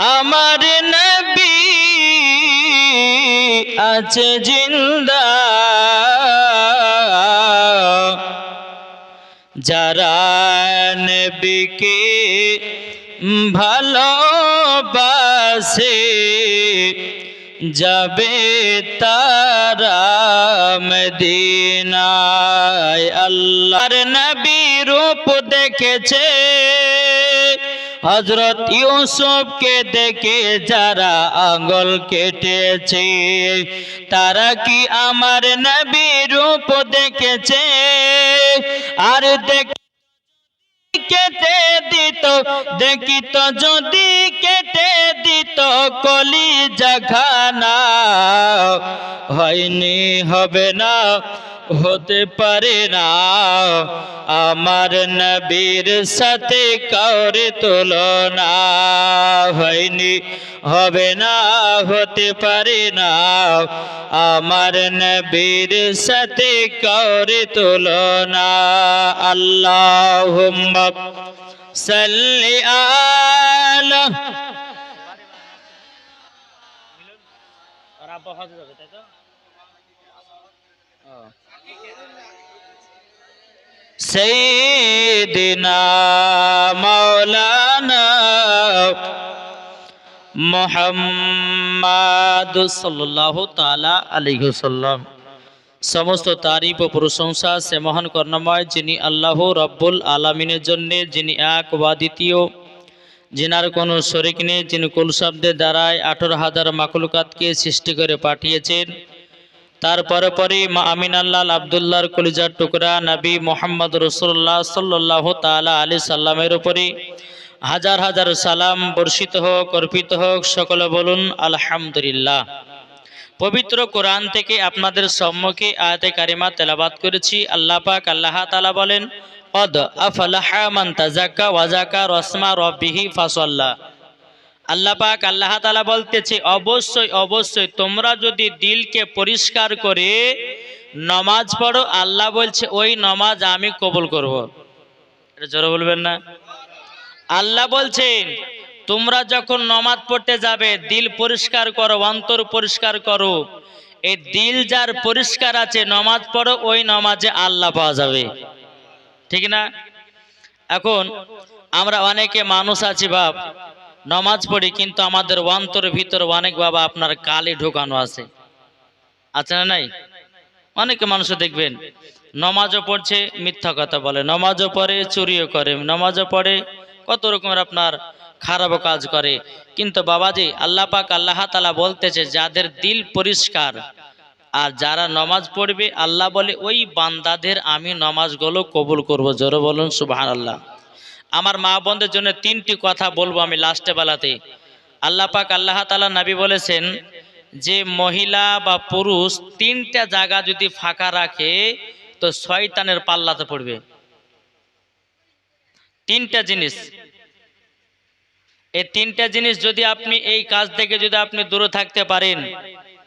আমার নবী আছে জিন্দা। যারা নবীকে ভালোবাসে যাবে তারা মদিনায়। আল্লাহর নবী রূপ দেখেছে। হজরত ইউসুফকে দেখে যারা আঙ্গল কেটেছে, তারা কি আমার নবী রূপ দেখেছে? আর দেখ কেটে দিত, দেখিত যদি কেটে দিত কলি জাখানা হয়নি, হবে না। হতে পারে না। আমার নবীর সাথে কাউরে তুলনা হয়নি, হবে না, হতে পারে না। আমার নবীর সাথে কাউরে তুলনা আল্লাহ সাল্লি আলা سيدنا مولانا মোহাম্মদ সাল্লাহ তালা আলিহসাল্লাম সমস্ত তারিফ ও প্রশংসা সে মহান কর্ণময় যিনি আল্লাহ রব্বুল আলমিনের জন্যে যিনি এক বা দ্বিতীয় যিনার কোনো শরিক নেই যিনি কুল শব্দের দ্বারায় আঠেরো হাজার মাকলুকাতকে সৃষ্টি করে পাঠিয়েছেন তারপরে পরে মা আমিন আল্লাহ আবদুল্লাহর কলিজার টুকরা নবী মোহাম্মদ রসুল্লাহ সাল্লাহ তালা আলি সাল্লামের উপরে হাজার হাজার সালাম বর্ষিত হোক, অর্পিত হোক, সকলে বলুন আলহামদুলিল্লাহ। পবিত্র কোরআন থেকে আপনাদের সম্মুখে আয়াতে কারিমা তেলাবাদ করেছি। আল্লাহ পাক আল্লাহ তালা বলেন অদ আফলাহা মান তাজাক্কা ওয়াজাকা রসমা রব্বিহি ফাসল্লাহ আল্লাহ পাক আল্লাহ তালা বলতেছে, অবশ্যই অবশ্যই তোমরা যদি দিলকে পরিষ্কার করে নমাজ পড়ো, আল্লাহ বলছে, ওই নমাজ আমি কবুল করব। এটা জোরে বলবেন না? আল্লাহ বলছেন, তোমরা যখন নমাজ পড়তে যাবে, দিল পরিষ্কার করো, অন্তর পরিষ্কার করো। এই দিল যার পরিষ্কার আছে, নমাজ পড়ো, ওই নমাজে আল্লাহ পাওয়া যাবে। ঠিক না? এখন আমরা অনেকে মানুষ আছি, বাপ। নমাজ পড়ি, কিন্তু আমাদের অন্তর ভিতরে অনেক বাবা আপনার কালি ঢোকানো আছে। আছে না নাই? অনেকে মানুষ দেখবেন, নমাজও পড়ছে, মিথ্যা কথা বলে। নমাজও পড়ে, চুরিও করে। নমাজও পড়ে, কত রকমের আপনার খারাপও কাজ করে। কিন্তু বাবাজি, আল্লাহ পাক আল্লাহ তালা বলতেছে, যাদের দিল পরিষ্কার, আর যারা নমাজ পড়বে, আল্লাহ বলে, ওই বান্দাদের আমি নমাজগুলো কবুল করব। জোরে বলুন সুবাহ আল্লাহ আমার মা বোনদের জন্য তিনটি কথা বলব আমি লাস্টে বেলাতে আল্লাহ পাক আল্লাহ তালা নবী বলেছেন যে মহিলা বা পুরুষ তিনটা জায়গা যদি ফাঁকা রাখে, তো শয়তানের পাল্লাতে পড়বে। তিনটা জিনিস। এই তিনটা জিনিস যদি আপনি এই কাজ থেকে যদি আপনি দূরে থাকতে পারেন,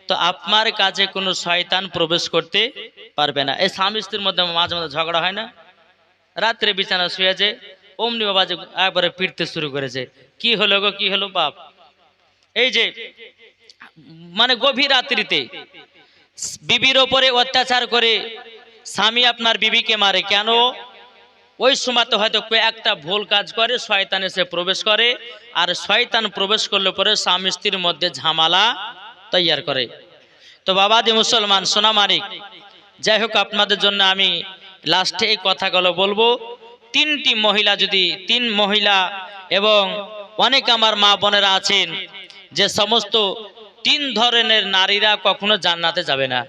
তো আপনার কাছে কোনো শয়তান প্রবেশ করতে পারবে না। এই স্বামী স্ত্রীর মধ্যে মাঝে মাঝে ঝগড়া হয় না। রাত্রে বিছানা শুয়েছে অমনি বাবা যে একবারে পিটতে শুরু করেছে। কি হলো গো, কি হলো বাপ? এই যে মানে গভীর রাত্রিতে বিবির ওপরে অত্যাচার করে স্বামী আপনার বিবিকে মারে কেন? ওই সময়তে হয়তো একটা ভুল কাজ করে, শয়তান এসে প্রবেশ করে, আর শয়তান প্রবেশ করলে পরে স্বামী স্ত্রীর মধ্যে ঝামেলা তৈয়ার করে। তো বাবাদি মুসলমান, সোনা মানিক, যাই হোক, আপনাদের জন্য আমি লাস্টে এই কথাগুলো বলব। তিনটি মহিলা যদি, তিন মহিলা এবং অনেক আমার মা বোনেরা আছেন, যে সমস্ত তিন ধরনের নারীরা কখনো জান্নাতে যাবে না।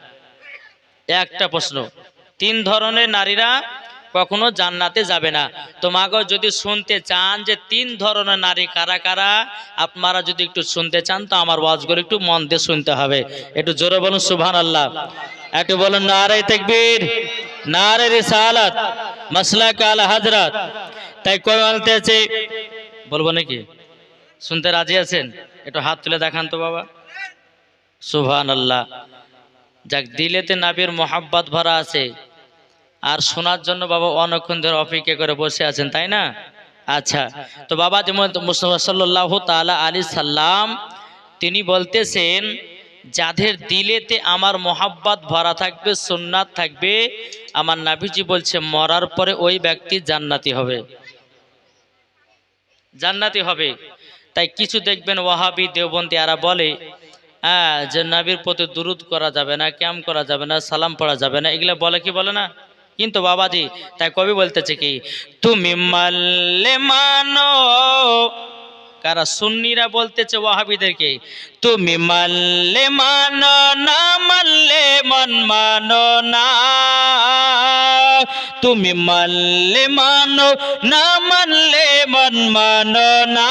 একটা প্রশ্ন, তিন ধরনের নারীরা কখনো জান্নাতে যাবে না। তোমাকে যদি শুনতে চান যে তিন ধরনের নারী কারা কারা, আপনারা যদি একটু শুনতে চান, তো আমার ওয়াজগুলো একটু মন দিয়ে শুনতে হবে। একটু জোরে বলুন সুভান আল্লাহ একটু বলুন নারে তেকবীর। নারে রিসালাত, মাসলা কাল হাজরাত। তাই কই বলতেছে বলব নাকি? শুনতে রাজি আছেন? একটু হাত তুলে দেখান তো বাবা। সুভান আল্লাহ যাক, দিলেতে নাবির মোহাব্বত ভরা আছে। আর শোনার জন্য বাবা অনেকক্ষণ ধরে অপেক্ষা করে বসে আছেন, তাই না? আচ্ছা তো বাবা যেমন মুস্তফা সাল্লাহ তালা আলী সাল্লাম তিনি বলতেছেন যাদের দিলেতে আমার মোহাব্বত ভরা থাকবে, সুন্নাত থাকবে, আমার নাভিজি বলছে, মরার পরে ওই ব্যক্তি জান্নাতি হবে। জান্নাতি হবে। তাই কিছু দেখবেন ওয়াহাবি, দেওবন্দি আরা বলে হ্যাঁ যে নাবির প্রতি দুরুদ করা যাবে না, ক্যাম করা যাবে না, সালাম পড়া যাবে না। এগুলো বলে কি বলে না? কিন্তু বাবাজি, তাই কবি বলতেছে কি, তুমি মাল্লে মানো কারা সুন্নিরা বলতেছে ওয়াহাবিদেরকে, তুমি মাল্লে মানো না মাল্লে মন মানো না। তুমি মানলে মানো না, মানলে মন মানো না।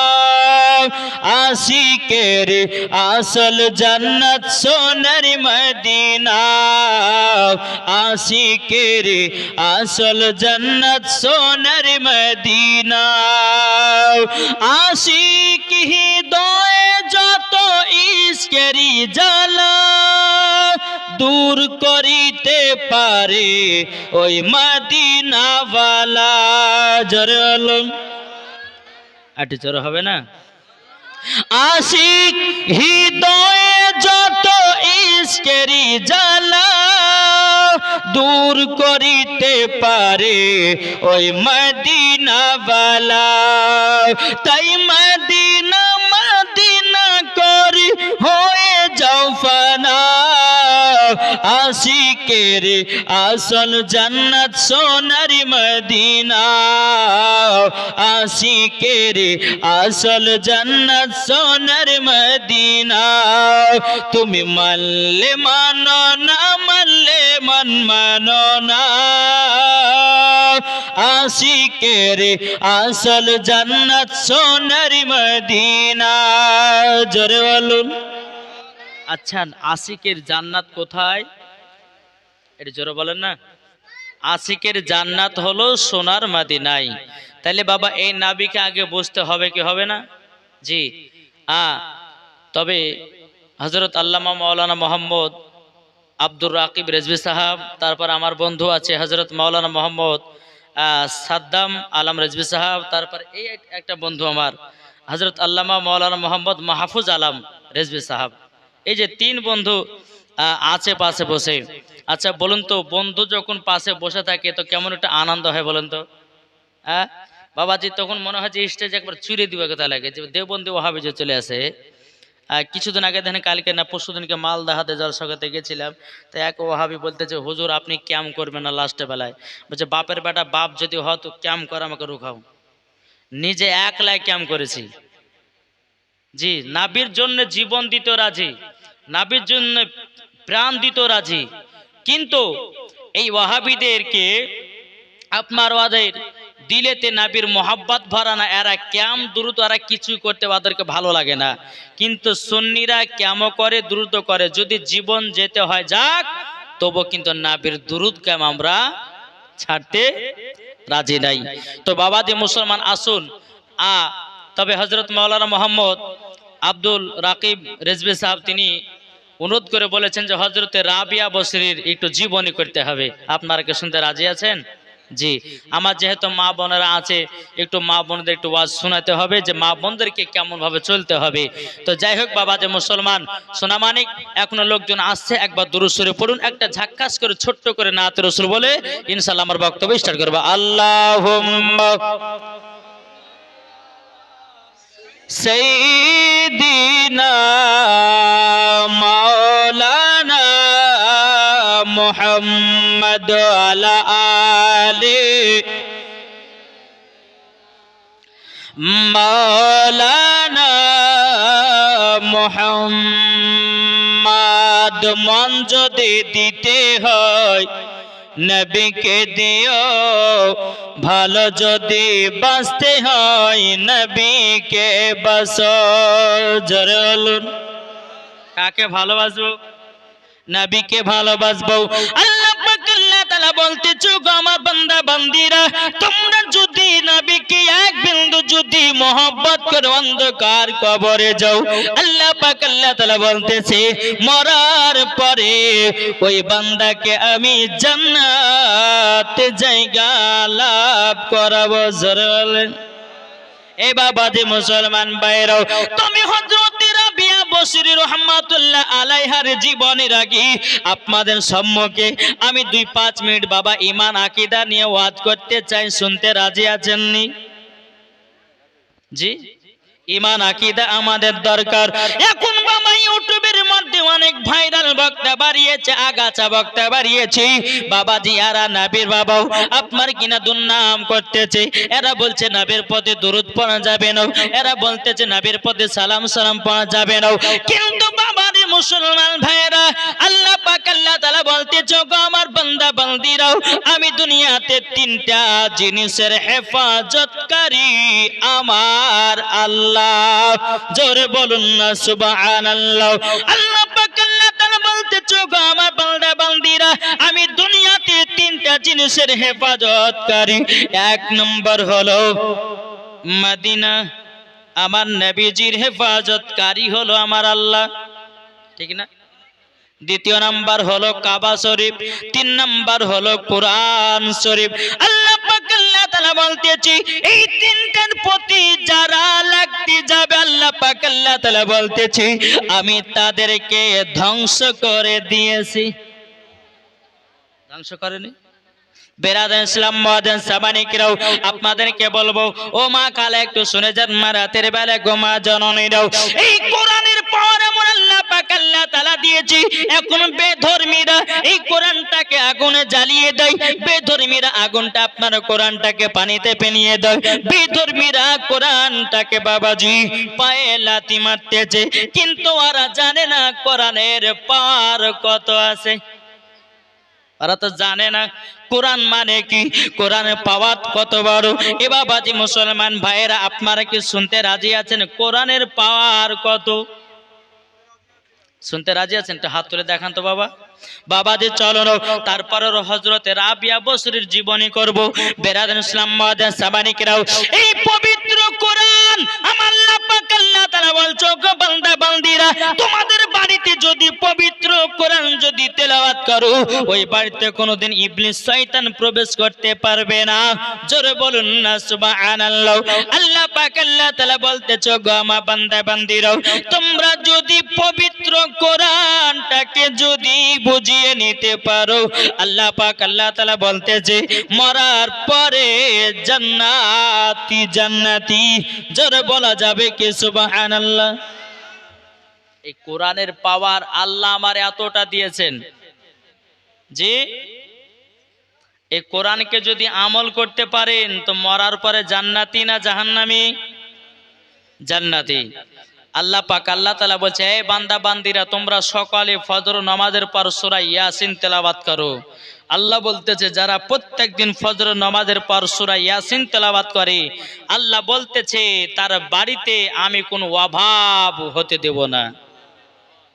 আশিকের আসল জন্নত সোনার মদিনা। আশিকের আসল জন্নত সোনার মদিনা। আশিক হৃদয়ে যত ইস্কেরি জ্বালা দূর করিতে পারে ওই মদিনাওয়ালা। জরল আটি জোর হবে না? আশিক হৃদয়ে যত ইস্কেরি জ্বালা দূর করিতে পারে ওই মদিনাওয়ালা। তাই মদিনা মদিনা করি হয়ে যাও ফানা। আশিকের আসল জান্নাত সোনারি মদিনা। আশিকের আসল জান্নাত সোনার মদিনা। তুমি মানলে মানো না, মানলে মন মানো না। আশিকের আসল জান্নাত সোনার মদিনা। জোরে বলুন। আচ্ছা আশিকের জান্নাত কোথায়? এটা জোরে বলেন না। আশিকের জান্নাত হলো সোনার মাদিনাই। তাহলে বাবা, এই নাবিকে আগে বুঝতে হবে কি হবে না? জি। আ, তবে হজরত আল্লামা মাওলানা মোহাম্মদ আব্দুর রাকিব রেজবি সাহাব, তারপর আমার বন্ধু আছে হজরত মাওলানা মোহাম্মদ সাদ্দাম আলম রেজবি সাহাব, তারপর এই একটা বন্ধু আমার হজরত আল্লামা মাওলানা মোহাম্মদ মাহফুজ আলম রেজবি সাহাব। এই যে তিন বন্ধু আছে পাশে বসে। আচ্ছা বলুন তো, বন্ধু যখন পাশে বসে থাকে, তো কেমন একটা আনন্দ হয় বলুন তো? হ্যাঁ? বাবাজি তখন মনে হয় যে স্টেজ একবার চুরে দিবে কথা লাগে, যে দেববন্দি ওহাবি যে চলে আসে। কিছুদিন আগে দেখেন কালকে না পরশু দিনকে মাল দেখাতে যাওয়ার সঙ্গে গেছিলাম, তো এক ওহাবি বলতেছে, হুজুর, আপনি ক্যাম করবেন না লাস্টে বেলায়? বলছে, বাপের বেটা, বাপ যদি হয় তো ক্যাম করে, আমাকে রুখাও। নিজে একলাই ক্যাম করেছি। জি, নাবির জন্য জীবন দিত রাজি। নাবির জন্য প্রাণ দিত রাজি। কিন্তু এই ওয়াহাবিদেরকে আপনার ওদের দিলেতে নাবির মোহাব্বত ভরা না, এরা ক্যাম দ্রুত, এরা কিছুই করতে ওদেরকে ভালো লাগে না। কিন্তু সুন্নিরা ক্যামও করে, দ্রুত করে, যদি জীবন যেতে হয়, যাক তবু কিন্তু নাবির দ্রুত ক্যাম আমরা ছাড়তে রাজি নাই। তো বাবাদি মুসলমান, আসুন। আ, তবে হজরত মাওলানা মোহাম্মদ আব্দুল রাকিব রেজবি সাহেব, তিনি অনুরোধ করে বলেছেন যে হজরতে রাবিয়া বসরির একটু জীবনী করতে হবে। আপনারা কি শুনতে রাজি আছেন? জি। আমার যেহেতু মা বোনেরা আছে, একটু মা বোনদের একটু ওয়াজ শোনাতে হবে যে মা বোনদেরকে কেমন ভাবে চলতে হবে। তো যাই হোক বাবা, যে মুসলমান সোনামানিক এখনও লোকজন আসছে, একবার দুরুসরে পড়ুন, একটা ঝাক্কাস করে, ছোট্ট করে না তুরসুর বলে ইনশাল্লাহ আমার বক্তব্য স্টার্ট করব। আল্লাহ সেই সেইদিনা মা محمد على آله مولانا মোহাম্মদ মন যদি দিতে হয় নবীকে দিও ভালো যদি বাঁচতে হয় নবীকে বাস জরলুন কাকে ভালোবাসবো নবীকে ভালোবাসবো। আল্লাহ পাক আল্লাহ তাআলা বলতেছো, গো আমার বান্দা, বান্দিরা, তোমরা যদি নবীকে এক বিন্দু যদি মোহব্বত করে অন্ধকার কবরে যাও, আল্লাহ পাক আল্লাহ তাআলা বলতেছে, মরার পরে ওই বান্দাকে আমি জান্নাত জায়গা লাভ করাবো। জোরে বলেন। এ মুসলমান বাইরাও তুমি আলাইহার জীবনের আপনাদের সম্মুখে আমি দুই পাঁচ মিনিট বাবা ইমান আকিদা নিয়ে করতে চাই, শুনতে রাজি আছেননি জি? ইমান আকিদা আমাদের দরকার। এখন বাবা ইউটিউবের মধ্যে অনেক ভাইরাল বক্তা বাড়িয়েছে, আগাছা বক্তা বাড়িয়েছে। বাবাজি আরা নাবির বাবাও আপনার কিনা দুর্নাম করতেছে। এরা বলছে, নাবির পথে দূরত পড়া যাবে না। এরা বলতেছে, নাবির পথে সালাম সালাম পড়া যাবে না। কিন্তু বাবারে মুসলমান ভাইরা আল্লাহ পাক আল্লাহ তাআলা বলতেছে গো আমার বান্দা, বান্দিরাও, আমি দুনিয়াতে তিনটা জিনিসের হেফাজতকারী আমার আল্লাহ। জোরে বলুন না, সুবহানাল্লাহ। আল্লাহ পাক আল্লাহ তাআলা বলতেছে গো আমার বান্দা, বান্দিরা, আমি দুনিয়াতে তিনটা জিনিসের হেফাজতকারী। এক নম্বর হলো মদিনা। আমার নবীজির হেফাজতকারী হলো আমার আল্লাহ। ঠিক না? দ্বিতীয় নাম্বার হলো কাবা শরীফ, তিন নাম্বার হলো কোরআন শরীফ। আল্লাহ তাআলা বলতেছি, এই তিনটার প্রতি যারা লাগতে যাবে, আল্লাহ পাক আল্লাহ তাআলা বলতেছি, আমি তাদেরকে ধ্বংস করে দিয়েছি। ধ্বংস করেনি? আপনাদেরকে বলব, ও মা কালে একটু শুনে যান, মা রাতের বেলা গোমা জননীরাও। এই কোরআনের কিন্তু ওরা জানে না কোরআনের পার কত আছে। ওরা তো জানে না কোরআন মানে কি কোরআনের পাওয়াত কত বড়। এ বাবাজি মুসলমান ভাইয়েরা, আপনারা কি শুনতে রাজি আছেন? কোরআনের পাওয়ার কত? শুনতে রাজি আছেন? তো হাত তুলে দেখান তো বাবা। বাবাজি চলো তারপর তারপরে হজরতের রাবিয়া বসরির জীবনী করব। বেরাদ ইসলাম সাবানিকরাও এই পবিত্র কোরআন আমার তাআলা বলছো বান্দা বান্দিরা, তোমাদের বাড়িতে যদি পবিত্র কোরআন যদি তেলাওয়াত করো, ওই বাড়িতে কোনোদিন ইবলিস শয়তান প্রবেশ করতে পারবে না। জোরে বলুন না আল্লাহ পাক আল্লাহ তাআলা বলতেছো গো আমার বান্দা বান্দিরাও, তোমরা যদি পবিত্র কোরআনটাকে যদি বুঝিয়ে নিতে পারো। আল্লাহ পাক আল্লাহ তাআলা বলতেছে, মরার পরে জান্নাতি জান্নাতি। জোরে বলা যাবে কি সুবহানাল্লাহ। এই কোরআনের পাওয়ার আল্লাহ আমার এতটা দিয়েছেন যে এই কোরআনকে যদি আমল করতে পারেন, তো মরার পরে জান্নাতি না জাহান্নামি? জান্নাতি। আল্লাহ পাক আল্লাহ তালা বলছে এই বান্দা, বান্দিরা, তোমরা সকালে ফজর নামাজের পর সূরা ইয়াসিন তেলাওয়াত করো। আল্লাহ বলতেছে, যারা প্রত্যেক দিন ফজর নমাজের পর সুরা ইয়াসিন তেলাবাদ করে, আল্লাহ বলতেছে, তার বাড়িতে আমি কোনো অভাব হতে দেব না।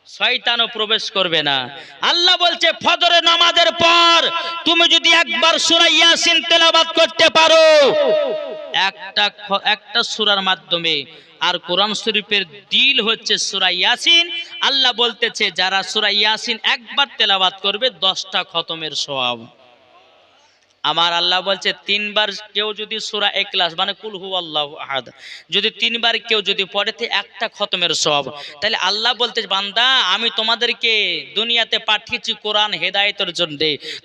শয়তানও প্রবেশ করবে না। আল্লাহ বলছে, ফজরের নামাজের পর তুমি যদি একবার সূরা ইয়াসিন তেলাওয়াত করতে পারো। একটা একটা সূরার মাধ্যমে। আর কোরআন শরীফের দিল হচ্ছে সূরা ইয়াসিন। আল্লাহ বলতেছে, যারা সূরা ইয়াসিন একবার তেলাওয়াত করবে, দশটা খতমের সওয়াব। আমার আল্লাহ বলছে, তিনবার কেউ যদি সূরা একলাস মানে কুল হু আল্লাহ আহাদ, যদি তিনবার কেউ যদি পড়ে, তো একটা খতমের সব তাহলে আল্লাহ বলতে, বান্দা, আমি তোমাদেরকে দুনিয়াতে পাঠিয়েছি কোরআন হেদায়তের জন্য।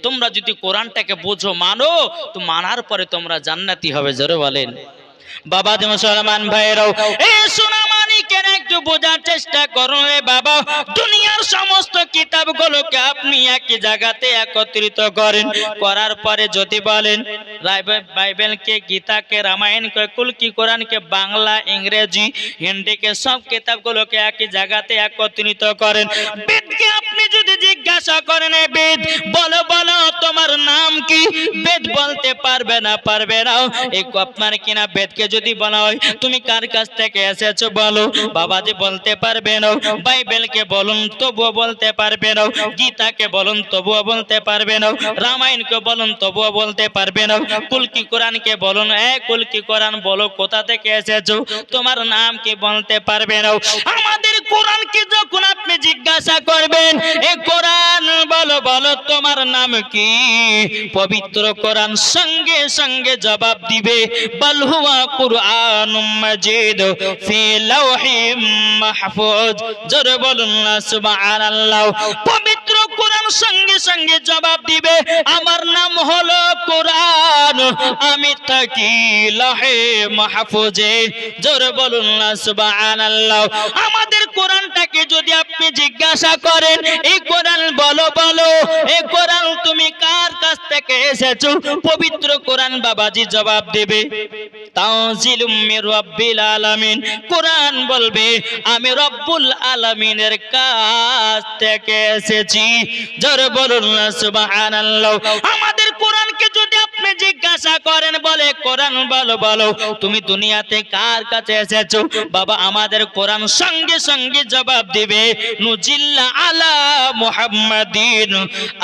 তোমরা যদি কোরআনটাকে বোঝো, মানো, তো মানার পরে তোমরা জান্নাতি হবে, জোরে বলেন। বাবা মুসলমান ভাইরাও এই সোনামানিকের একটু বোঝার চেষ্টা করো রে বাবা। দুনিয়ার সমস্ত কিতাবগুলোকে আপনি একই জায়গাতে একত্রিত করেন। করার পরে যদি বলেন বাইবেলকে, গীতাকে, রামায়ণকে, কুলকি, কোরআনকে, বাংলা, ইংরেজি, হিন্দিকে সব কিতাবগুলোকে একই জায়গাতে একত্রিত করেন। বেদকে আপনি যদি জিজ্ঞাসা করেন, এ বেদ, বলো বলো, তোমার নাম কি? বেদ বলতে পারবে না পারবে না। এই আপনার কিনা বেদকে যদি বলা হয়, তুমি কার কাছ থেকে এসেছ? বলো। বাবাজি বলতে পারবে না। বাইবেলকে বলুন, তবুও বলতে পারবে না। গীতাকে বলুন, তবুও বলতে পারবে না। রামায়ণকে বলুন, তবুও বলতে পারবে না। কুলকি কোরআনকে বলুন, এ কুলকি কোরআন, বলো কোথা থেকে এসেছ? তোমার নাম কি বলতে পারবে না? আমাদের কোরআনকে যখন আপনি জিজ্ঞাসা করবেন, এ কোরআন, বলো বলো, তোমার নাম কি? পবিত্র কোরআন সঙ্গে সঙ্গে জবাব দিবে, বল হুয়া কুরআন মাজিদ ফি লাওহিম মাহফুজ। জোরে বলুন না, সুবহানাল্লাহ। পবিত্র কোরআন সঙ্গে সঙ্গে জবাব দিবে, আমার নাম হলো কোরআন, আমি থাকি লাহে মাহফুজে। জোরে বলুন না, সুবহানাল্লাহ। আমাদের কোরআনটাকে যদি আপনি জিজ্ঞাসা করেন এই কোরআন বলো বলো এই কোরআন তুমি কার কাছ থেকে এসেছ? পবিত্র কোরআন বাবাজি জবাব দেবে আলামিন। কোরআন বলবে, আমি রব্বুল আলামিনের কাছ থেকে এসেছি। জোরে বলুন সুবহানাল্লাহ। আমাদের জিজ্ঞাসা করেন বলে কোরআন বলো বলো, তুমি দুনিয়াতে কার কাছে এসেছ? বাবা, আমাদের কোরআন সঙ্গে সঙ্গে জবাব দিবে, নুজিল্লা আলা মুহাম্মাদিন।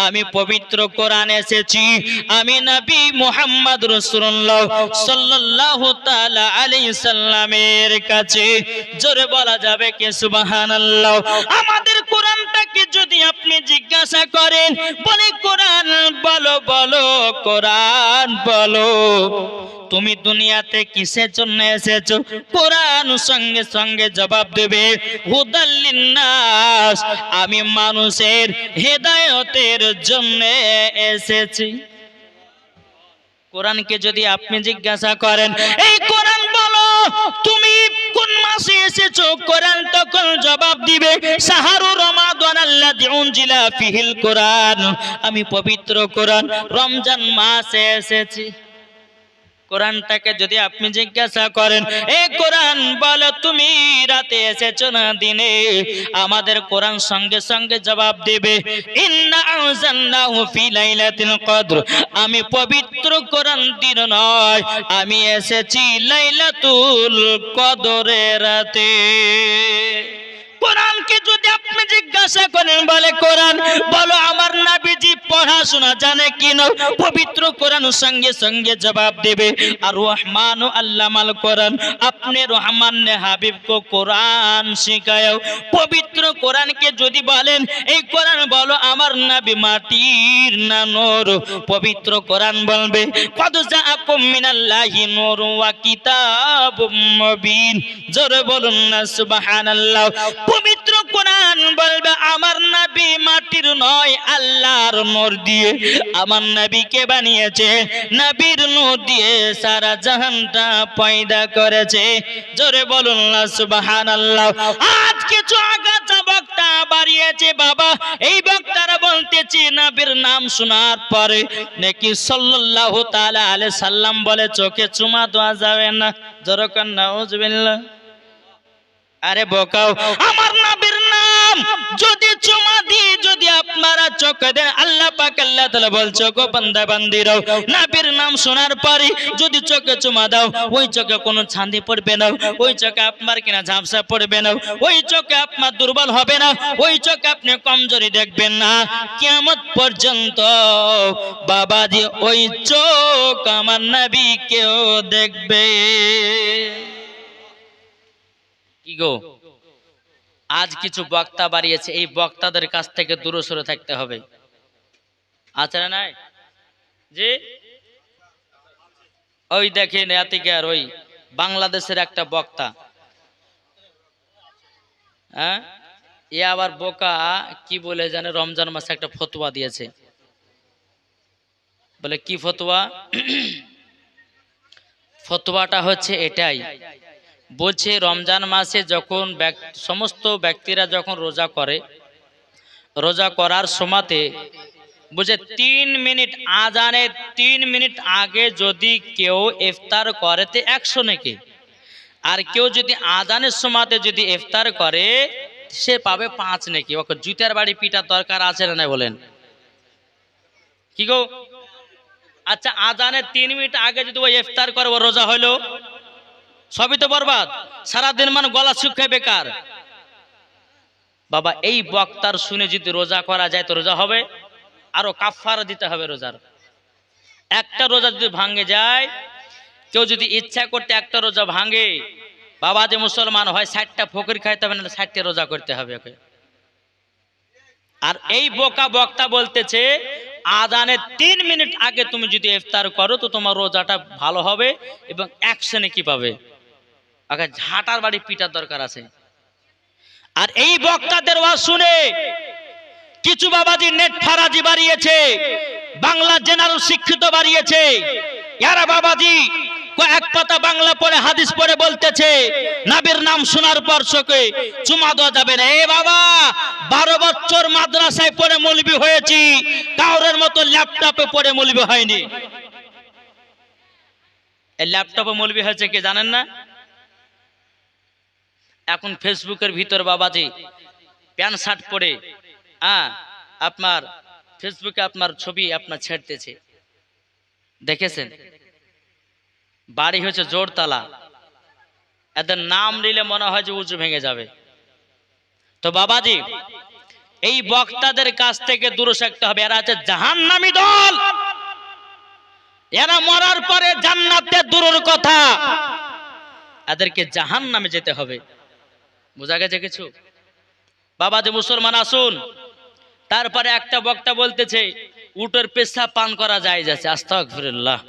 আমি পবিত্র কোরআন এসেছি, আমি নবী মুহাম্মদ রাসূলুল্লাহ সাল্লাল্লাহু তাআলা আলাইহি সাল্লামের কাছে। জোরে বলা যাবে কি সুবহানাল্লাহ? আমাদের কোরআনটাকে যদি আপনি জিজ্ঞাসা করেন, বলে কোরআন বলো বলো, কোরআন বলো। তুমি দুনিয়াতে কিসের জন্য এসেছ? কোরআন সঙ্গে সঙ্গে জবাব দেবে হুদাল্লিন নাস আমি মানুষের হেদায়তের জন্য এসেছি। কোরআনকে যদি আপনি জিজ্ঞাসা করেন, এই কোরআন বলো, তুমি কোন মাসে এসেছ? কোরআন তখন জবাব দিবে সাহারু রমাদান আল্লাযী উনজিলা আমি পবিত্র কোরআন রমজান মাসে এসেছি। কোরআনটাকে যদি আপনি জিজ্ঞাসা করেন এই কোরআন বলো তুমি রাতে এসেছ না দিনে? আমাদের কোরআন সঙ্গে সঙ্গে জবাব দেবে কদর। আমি পবিত্র কোরআন দিন নয়, আমি এসেছি লাইলাতুল কদরের রাতে। কোরআনকে যদি আপনি জিজ্ঞাসা করেন, বলে, কোরআন, বলো, আমার নাবিজি পড়াশোনা জানে কি পবিত্র কোরআন সঙ্গে সঙ্গে জবাব দেবে, আর রহমান আল্লামাল কোরআন, আপনি রহমান নে হাবিব কো কোরআন শিখায় পবিত্র কোরআনকে যদি বলেন, এই কোরআন বলো, আমার নাবি মাটির না নূর। পবিত্র কোরআন বলবে, কদ জাআকুম মিনাল্লাহি নূর ওয়া কিতাবুম মুবিন। জোরে বলুন না, সুবহানাল্লাহ। পবিত্র কোরআন বলবে, আমার নবী মাটির নয়, আল্লাহর নূর দিয়ে। আমার নবীকে বানিয়েছে? নবীর নূর দিয়ে সারা জাহানটা পয়দা করেছে। জোরে বলুন না, সুবহানাল্লাহ। আজ কিছু আগাছা বক্তা বাড়িয়েছে, বাবা, এই বক্তারা বলতেছি, নবীর নাম শোনার পরে নাকি সাল্লাল্লাহু তাআলা আলাইহি সাল্লাম বলে, চোখে চুমা দেওয়া যাবে না? জোরে কর নাউজুবিল্লাহ আরে বোকাও, আমার নবীর নাম যদি চুমা দিয়ে যদি আপনারা চোখে দেন আল্লাহ পাক, আল্লাহ তাআলা বলছে গো বান্দা, বান্দিরাও, নবীর নাম শোনার পরে যদি চোখে চুমা দাও, ওই চোখে কোনো ছান্দি পড়বে না, ওই চোখে আপনার কিনা ঝাপসা পড়বে না, ওই চোখে আপনার দুর্বল হবে না, ওই চোখে আপনি কমজোরি দেখবেন না। কিয়ামত পর্যন্ত বাবাজি, ওই চোখ আমার নবী কেউ দেখবে। কি গো? আজ কিছু বক্তা বাড়িয়েছে, এই বক্তাদের কাছ থেকে দূরে সরে থাকতে হবে। আছে না নাই? জি? ওই দেখেন এতিকার ওই বাংলাদেশের একটা বক্তা। হ্যাঁ? এ আবার বোকা কি বলে জানে, রমজান মাসে একটা ফতোয়া দিয়েছে। বলে কি ফতোয়া? ফতোয়াটা হচ্ছে এটাই। বলছে, রমজান মাসে যখন সমস্ত ব্যক্তিরা যখন রোজা করে, রোজা করার সময়তে বুঝে তিন মিনিট আজানের তিন মিনিট আগে যদি কেউ ইফতার করে তে একশো নাকি? আর কেউ যদি আজানের সময়তে যদি ইফতার করে, সে পাবে পাঁচ নাকি? ওকে জুতার বাড়ি পিটার দরকার আছে না বলেন? কি গো? আচ্ছা আজানের তিন মিনিট আগে যদি ও ইফতার করে, ও রোজা হলো সবই তো বরবাদ। সারাদিন মানে গলা শুকায় বেকার। বাবা, এই বক্তার শুনে যদি রোজা করা যায় তো রোজা হবে, আরও কাফারা দিতে হবে রোজার। একটা রোজা যদি ভাঙে যায়, কেউ যদি ইচ্ছা করতে একটা রোজা ভাঙে, বাবা যে মুসলমান হয়, ষাটটা ফকির খাইতে হবে না ষাটটা রোজা করতে হবে ওকে। আর এই বোকা বক্তা বলতেছে, আদানের তিন মিনিট আগে তুমি যদি ইফতার করো, তো তোমার রোজাটা ভালো হবে এবং অ্যাকশনে কি পাবে? আগে ঝাঁটার বাড়ি পিটার দরকার আছে। আর এই বক্তাদের ওয়াজ শুনে কিছু বাবাজি নেট ফারাজি বাড়িয়েছে বাংলা জেনারেল শিক্ষিত বাড়িয়েছে। ইয়ারা বাবাজি এক পাতা বাংলা পড়ে হাদিস পড়ে বলতেছে নাবির নাম শোনার পর চোখে চুমা দেওয়া যাবে না। এ বাবা বারো বছর মাদ্রাসায় পড়ে মৌলবি হয়েছি কাউরের মতো ল্যাপটপে পড়ে মৌলবি হয়নি। ল্যাপটপে মৌলবি হয়েছে কে জানেন না? এখন ফেসবুকের ভিতর বাবাজি, প্যান্ট শার্ট পরে হ্যাঁ আপনার ফেসবুকে আপনার ছবি আপনার ছেড়তেছে। দেখেছেন? বাড়ি হচ্ছে জোরতলা। এদের নাম নিলে মনে হয় যে উঁচু ভেঙে যাবে। তো বাবাজি, এই বক্তাদের কাছ থেকে দূরে থাকতে হবে। এরা হচ্ছে জাহান্নামী দল। এরা মরার পরে জান্নাতে দূরের কথা। এদেরকে জাহান নামে যেতে হবে। বোঝা গেছে কিছু? বাবা যে মুসলমান আসুন, তারপরে একটা বক্তা বলতেছে, উটের পেশা পান করা যায় যাচ্ছে, আস্তাগফিরুল্লাহ।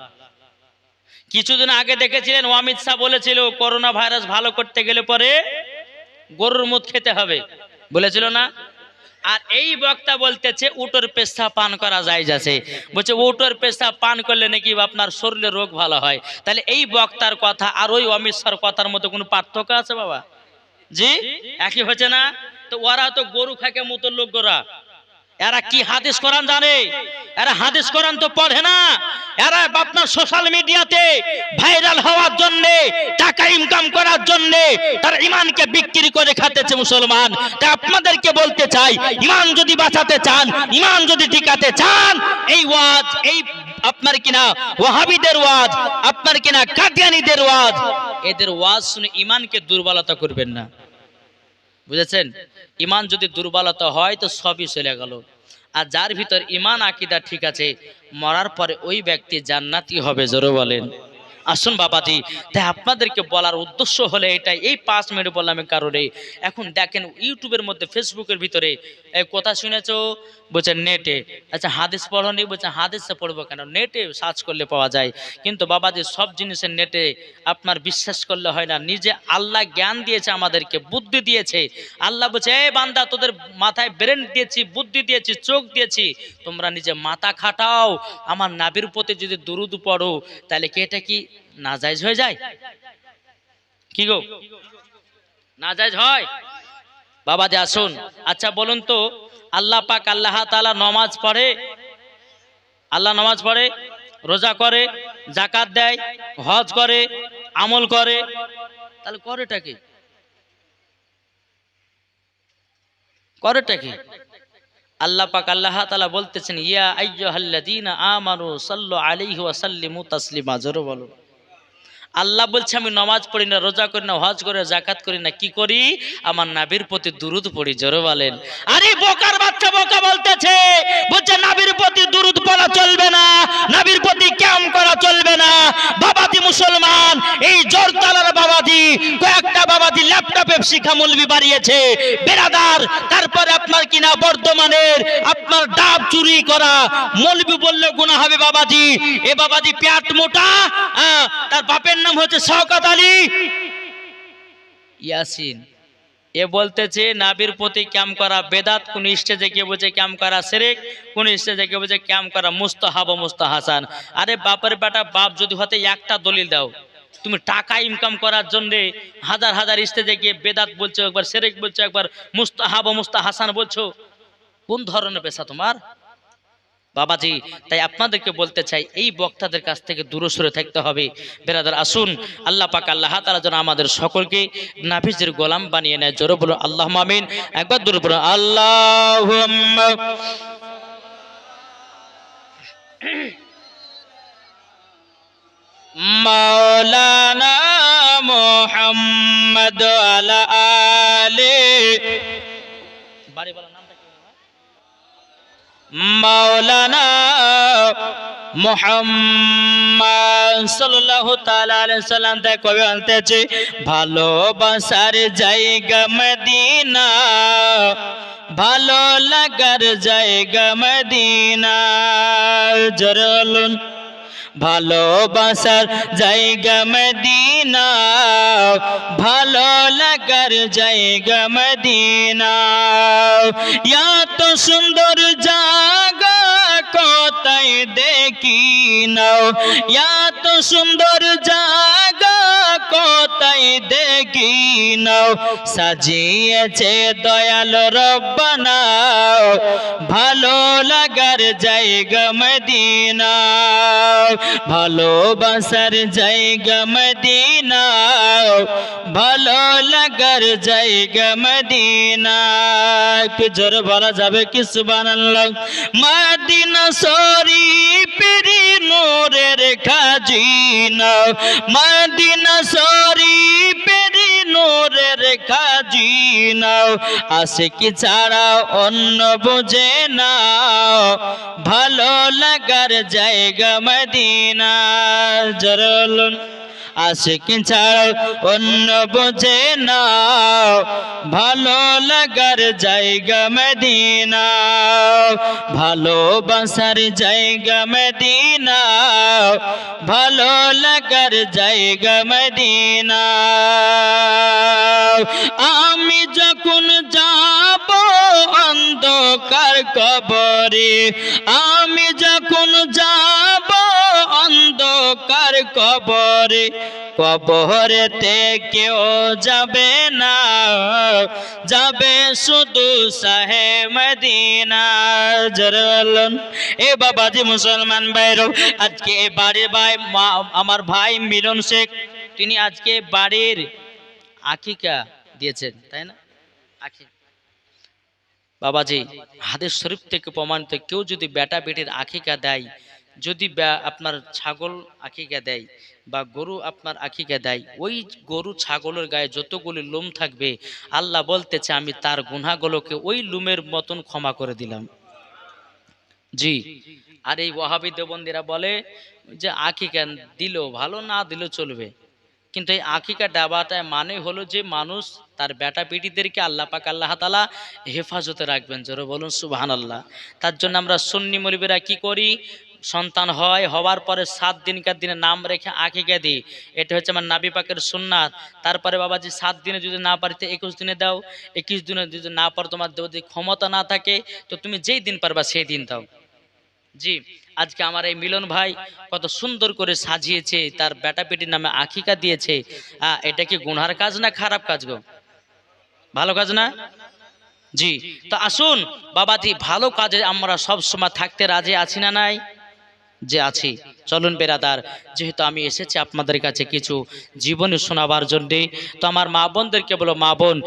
কিছুদিন আগে দেখেছিলেন অমিত শাহ বলেছিল, করোনা ভাইরাস ভালো করতে গেলে পরে গরুর মুখ খেতে হবে। বলেছিল না? আর এই বক্তা বলতেছে, উটোর পেশা পান করা যায় যাচ্ছে। বলছে, উটোর পেশা পান করলে নাকি আপনার শরীরে রোগ ভালো হয়। তাহলে এই বক্তার কথা আর ওই অমিত শাহর কথার মতো কোনো পার্থক্য আছে বাবা? জি? একই হচ্ছে না? তো ওরা তো গরু খাকে মতো লোক গোরা এরা কি হাদিস কোরআন জানে? এরা হাদিস কোরআন তো পড়ে না। এরা আপনার সোশ্যাল মিডিয়াতে ভাইরাল হওয়ার জন্য, টাকা ইনকাম করার জন্য তার ইমানকে বিক্রি করে খাতেছে মুসলমান। তা আপনাদেরকে বলতে চাই ইমান যদি বাঁচাতে চান ইমান যদি টিকাতে চান, এই ওয়াজ, এই আপনার কিনা ওয়াহাবিদের ওয়াজ, আপনার কিনা কাদিয়ানিদের ওয়াজ। এদের ওয়াজ শুনে ইমানকে দুর্বলতা করবেন না। বুঝেছেন? ইমান যদি দুর্বলতা হয় তো সবই চলে গেল। আর যার ভিতর ইমান আকিদা ঠিক আছে, মরার পরে ওই ব্যক্তি জান্নাতি হবে, জোরে বলেন। আসুন বাবাজি, তাই আপনাদেরকে বলার উদ্দেশ্য হলে এটাই। এই পাঁচ মিনিট বললাম কারণে এখন দেখেন, ইউটিউবের মধ্যে ফেসবুকের ভিতরে কথা শুনেছো? বলছে নেটে। আচ্ছা হাদিস পড়ো পড়নি বলছে হাদিসে পড়ব কেন? নেটে সার্চ করলে পাওয়া যায়। কিন্তু বাবা যে সব জিনিসের নেটে আপনার বিশ্বাস করলে হয় না। নিজে আল্লাহ জ্ঞান দিয়েছে আমাদেরকে, বুদ্ধি দিয়েছে। আল্লাহ বলছে, এ বান্দা, তোদের মাথায় ব্রেন দিয়েছি, বুদ্ধি দিয়েছি, চোখ দিয়েছি। তোমরা নিজে মাথা খাটাও। আমার নাবির প্রতি যদি দুরুদ পড়ো, তাহলে কি এটা কি নাজাইজ হয়ে যায়? কি গো? নাজাইজ হয়? বাবা যে আসুন। আচ্ছা বলুন তো আল্লাহ পাক আল্লাহ তালা নমাজ পড়ে। আল্লাহ নমাজ পড়ে, রোজা করে জাকাত দেয়, হজ করে, আমল করে। তাহলে করেটা কি? করেটা কি? আল্লাহ পাক আল্লাহ তালা বলতেছেন, ইয়া আইয়ুহাল্লাযীনা আমানু সাল্লু আলাইহি ওয়া সাল্লিমু তাসলিমা। জোরে বলো। আল্লাহ বলছে, আমি নমাজ পড়ি না, রোজা করি না, হজ করি না জাকাত করি না, কি করি? আমার নাবির প্রতি দুরুদ পড়ি, জোরে বলেন। আরে বোকার বাচ্চা বোকা বলতেছে, বলছে নাবির প্রতি দুরুদ পড়া চলবে না নাবির প্রতি ক্যাম করা চলবে না। বাবাজি মুসলমান, এই জোরতালার বাবাজি, কয়েকটা বাবাজি ল্যাপটপে শিখা মূলবি বাড়িয়েছে। বেরাদার তারপরে আপনার কিনা বর্ধমানের, আপনার ডাব চুরি করা, মৌলবি বললে গুণা হবে বাবাজি। এ বাবাজি প্যাট মোটা তার বাপের নাম হচ্ছে শওকত আলী। ইয়াসিন, এ বলতেছে, নাবির প্রতি ক্যাম করা বেদাত, কোন স্টেজে গিয়ে বলছে ক্যাম করা সেরেক কোন স্টেজে গিয়ে বলছে ক্যাম করা মুস্তাহাব ও মুস্তাহাসান। আরে বাপের বেটা, বাপ যদি হতে একটা দলিল দাও, তুমি টাকা ইনকাম করার জন্য হাজার হাজার স্টেজে গিয়ে বেদাত বলছো, একবার সেরেক বলছো, একবার মুস্তাহাব ও মুস্তাহাসান বলছো, কোন ধরনের পেশা তোমার? বাবাজি, তাই আপনাদেরকে বলতে চাই, এই বক্তাদের কাছ থেকে দূরে সরে থাকতে হবে। বেরাদার, আসুন, আল্লাহ পাক, আল্লাহ তালা যেন আমাদের সকলকে নাফিজের গোলাম বানিয়ে নেয়। জোরে বলুন আল্লাহ মামিন একবার দূরে বলো আল্লাহ মৌলানা মোহাম্মদ আলা আলে। বাড়ি বলো মাওলানা মোহাম্মদ সাল্লাল্লাহু তাআলা আলাইহি সাল্লাম তে কবি বলতেছে ভালোবাসার জায়গা মদিনা, ভালো লাগার জায়গা মদিনা জরলুন ভালোবাসার জায়গা মদিনা। ভালো লাগার জায়গা মদিনা। এত সুন্দর জাগা কোথায় দেখি নাও এত সুন্দর জায়গা কোথায় দেখি নাও সাজিয়েছে দয়াল রব্বানা ভালো লাগার জায়গা মদিনা ভালোবাসার জায়গা মদিনা ভালো লাগার জায়গা মদিনা একটু বলা যাবে কি সুবহানাল্লাহ মদিনা শরীফেরি নূরের খাজিনা মদিনা শরীফেরি নূরের খাজিনা আসে কি ছাড়া অন্য বুঝে না ভালো লাগার জায়গা মদিনা জরলুন আশিক ছাড়া অন্য বোঝে না ভালো লাগার জায়গা মদিনা। ভালোবাসার জায়গা মদিনা। ভালো লাগার জায়গা মদিনা। আমি যখন যাব অন্ধকার কবরে, আমি যখন অন্ধকার কবরে, কবরেতে কেউ যাবে না। যাবে শুধু সাহে মদিনা। জরলন এ বাবাজি মুসলমান ভাইর, আজকে বাড়ির ভাই আমার ভাই মিলন শেখ, তিনি আজকে বাড়ির আকিকা দিয়েছেন, তাই না? বাবাজি, হাদিস শরীফ থেকে প্রমাণিত, কেউ যদি বেটা বেটির আখিকা দেয় যদি আপনার ছাগল আকিকা দেয় বা গরু আপনার আকিকা দেয়, ওই গরু ছাগলের গায়ে যতগুলি লোম থাকবে, আল্লাহ বলতেছে, আমি তার গুনাহগুলোকে ওই লুমের মতন ক্ষমা করে দিলাম। জি। আর এই ওয়াহাবি দেবন্দিরা বলে যে আকিকা দিলেও ভালো, না দিলেও চলবে। কিন্তু এই আকিকা ডাবাটায় মানে হলো যে, মানুষ তার বেটা পিটিদেরকে আল্লাহ পাক, আল্লাহ তালা হেফাজতে রাখবেন। জোরে বলুন সুবাহান আল্লাহ তার জন্য আমরা সুন্নি মরিবেরা কি করি? সন্তান হয়, হওয়ার পরে সাত দিনকার দিনে নাম রেখে আকিকা দিই এটা হচ্ছে আমার নাবি পাকের সুন্নাত। তারপরে বাবাজি, সাত দিনে যদি না পারিতে একুশ দিনে দাও। একুশ দিনে যদি না পারো, তোমার যদি ক্ষমতা না থাকে, তো তুমি যেই দিন পারবা সেই দিন দাও। জি, আজকে আমার এই মিলন ভাই কত সুন্দর করে সাজিয়েছে, তার বেটা বেটির নামে আখিকা দিয়েছে এটা কি গুনহার কাজ না খারাপ কাজ গো? ভালো কাজ না? জি, তো আসুন, বাবাজি, ভালো কাজে আমরা সব সময় থাকতে রাজি আছি না নাই? যে আছি। চলুন বেরাদার, যেহেতু আমি এসেছি আপনাদের কাছে কিছু জীবনী শোনাবার জন্যে, তো আমার মা বোনদেরকে বলো, মা বোন